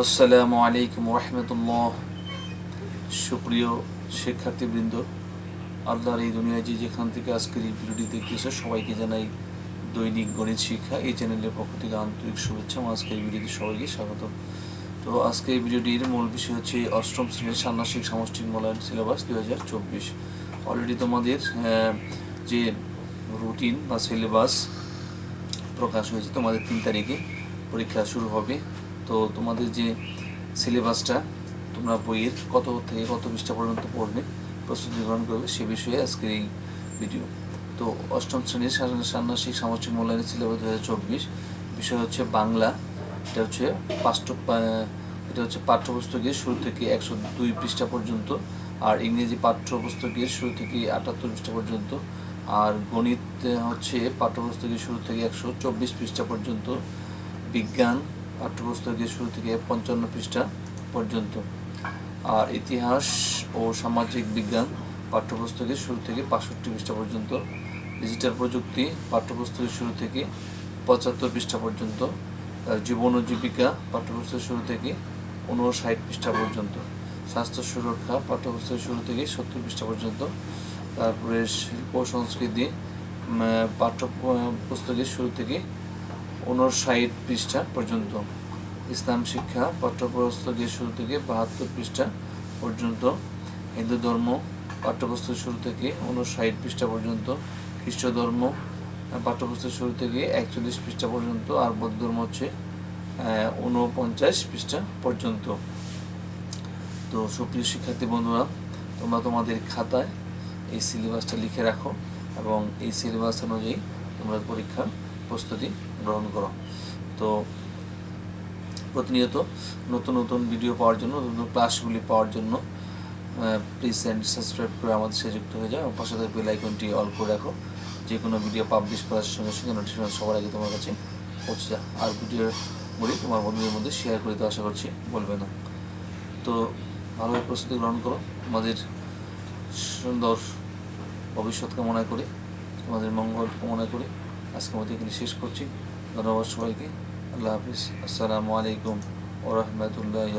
আসসালামু আলাইকুম রহমতুল্লাহ। সুপ্রিয় শিক্ষার্থীবৃন্দ, আল্লাহর এই দুনিয়ায় যে যেখান থেকে আজকের এই ভিডিওটি দেখতেছে, সবাইকে জানাই দৈনিক গণিত শিক্ষা। এই চ্যানেলের পক্ষ থেকে আন্তরিক শুভেচ্ছা আজকের ভিডিওতে সবাইকে স্বাগত। তো আজকে এই ভিডিওটির মূল বিষয় হচ্ছে অষ্টম শ্রেণির ষান্মাসিক সামষ্টিক মূল্যায়ন সিলেবাস দু হাজার চব্বিশ। অলরেডি তোমাদের যে রুটিন বা সিলেবাস প্রকাশ হয়েছে, তোমাদের তিন তারিখে পরীক্ষা শুরু হবে। তো তোমাদের যে সিলেবাসটা তোমরা বইয়ের কত থেকে কত পৃষ্ঠা পর্যন্ত পড়বে, প্রস্তুতি গ্রহণ করবে সে বিষয়ে আজকের এই ভিডিও তো অষ্টম শ্রেণির ষান্মাসিক সামষ্টিক মূল্যায়নের সিলেবাস দু হাজার চব্বিশ। বিষয় হচ্ছে বাংলা, এটা হচ্ছে পাঠ্য এটা হচ্ছে পাঠ্যপুস্তকের শুরু থেকে একশো দুই পৃষ্ঠা পর্যন্ত, আর ইংরেজি পাঠ্যপুস্তকের শুরু থেকে আটাত্তর পৃষ্ঠা পর্যন্ত, আর গণিত হচ্ছে পাঠ্যপুস্তকের শুরু থেকে একশো চব্বিশ পৃষ্ঠা পর্যন্ত, বিজ্ঞান পাঠ্যপুস্তকের শুরু থেকে পঞ্চান্ন পৃষ্ঠা পর্যন্ত। আর ইতিহাস ও সামাজিক বিজ্ঞান পাঠ্যপুস্তকের শুরু থেকে বাষট্টি পৃষ্ঠা পর্যন্ত। ডিজিটাল প্রযুক্তি পাঠ্যপুস্তকের শুরু থেকে পঁচাত্তর পৃষ্ঠা পর্যন্ত। জীবন ও জীবিকা পাঠ্যপুস্তকের শুরু থেকে উনষাট পৃষ্ঠা পর্যন্ত। স্বাস্থ্য সুরক্ষা পাঠ্যপুস্তকের শুরু থেকে সত্তর পৃষ্ঠা পর্যন্ত। তারপরে শিল্প সংস্কৃতি উম, পাঠ্য পুস্তকের শুরু থেকে উনষাট পৃষ্ঠা পর্যন্ত। ইসলাম শিক্ষা পাঠ্যপুস্তকের শুরু থেকে বাহাত্তর পৃষ্ঠা পর্যন্ত। হিন্দু ধর্ম পাঠ্যপুস্তকের শুরু থেকে উনষাট পৃষ্ঠা পর্যন্ত। খ্রিস্ট ধর্ম আহ, পাঠ্যপুস্তকের শুরু থেকে একচল্লিশ পৃষ্ঠা পর্যন্ত। আর বৌদ্ধ ধর্ম হচ্ছে আহ, ঊনপঞ্চাশ পৃষ্ঠা পর্যন্ত। তো সুপ্রিয় শিক্ষার্থী বন্ধুরা তোমরা তোমাদের খাতায় এই সিলেবাসটা লিখে রাখো এবং এই সিলেবাস অনুযায়ী তোমরা পরীক্ষার প্রস্তুতি গ্রহণ করো। তো প্রতিনিয়ত নতুন নতুন ভিডিও পাওয়ার জন্য, নতুন নতুন ক্লাসগুলি পাওয়ার জন্য প্লিজ অ্যান্ড সাবস্ক্রাইব করে আমাদের সাথে যুক্ত হয়ে যাও পাশে বেল আইকনটি অল করে রাখো। যে কোনো ভিডিও পাবলিশ করার সঙ্গে সঙ্গে নোটিফিকেশন সবার আগে তোমার কাছে পৌঁছে যায়। আর ভিডিওগুলি তোমার বন্ধুদের মধ্যে শেয়ার করে তো আশা করছি বলবে না। তো ভালোভাবে প্রস্তুতি গ্রহণ করো। তোমাদের সুন্দর ভবিষ্যৎ কামনা করে। তোমাদের মঙ্গল কামনা করে। আজকের মতো এখানে শেষ করছি। ধন্যবাদ সবাইকে। আল্লাহ হাফিজ। আসসালামু আলাইকুম ওরহমতুল্লাহ